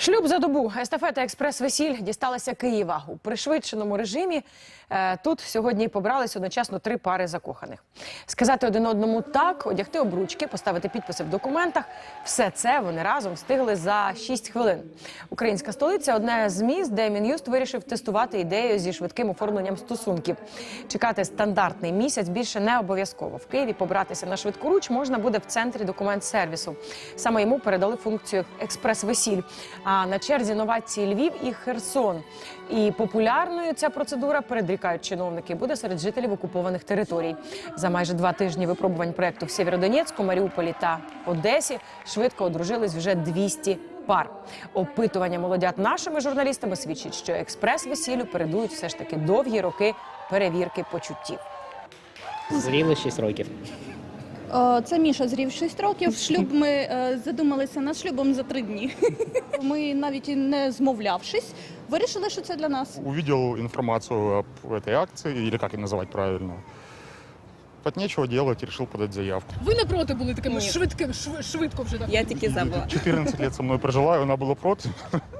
Шлюб за добу. Естафета експрес-весіль дісталася Києва у пришвидшеному режимі. Е, Тут сьогодні побрались одночасно три пари закоханих. Сказати один одному так, одягти обручки, поставити підписи в документах. Все це вони разом встигли за 6 хвилин. Українська столиця одне з міст, де Мін'юст вирішив тестувати ідею зі швидким оформленням стосунків. Чекати стандартний місяць більше не обов'язково. В Києві побратися на швидкоруч можна буде в центрі документ-сервісу. Саме йому передали функцію експрес-весіль. А на черзі новації Львів і Херсон. І популярною ця процедура, передрікають чиновники, буде серед жителів окупованих територій. За майже два тижні випробувань проекту в Сєвєродонецьку, Маріуполі та Одесі швидко одружились вже 200 пар. Опитування молодят нашими журналістами свідчить, що експрес-весіллю передують все ж таки довгі роки перевірки почуттів. Зріли 6 років. Е, Це Міша зрів 6 років. Шлюб ми е, задумалися над шлюбом за 3 дні. Ми навіть і не змовлявшись, вирішили, що це для нас. увидел информацию об этой акции, или как ее называть правильно. От нечего делать, решил подать заявку. Ви не проти були такими Ні. швидким, шв- швидко вже так. Я тільки за була. 14 лет со мной прожила, и она была против.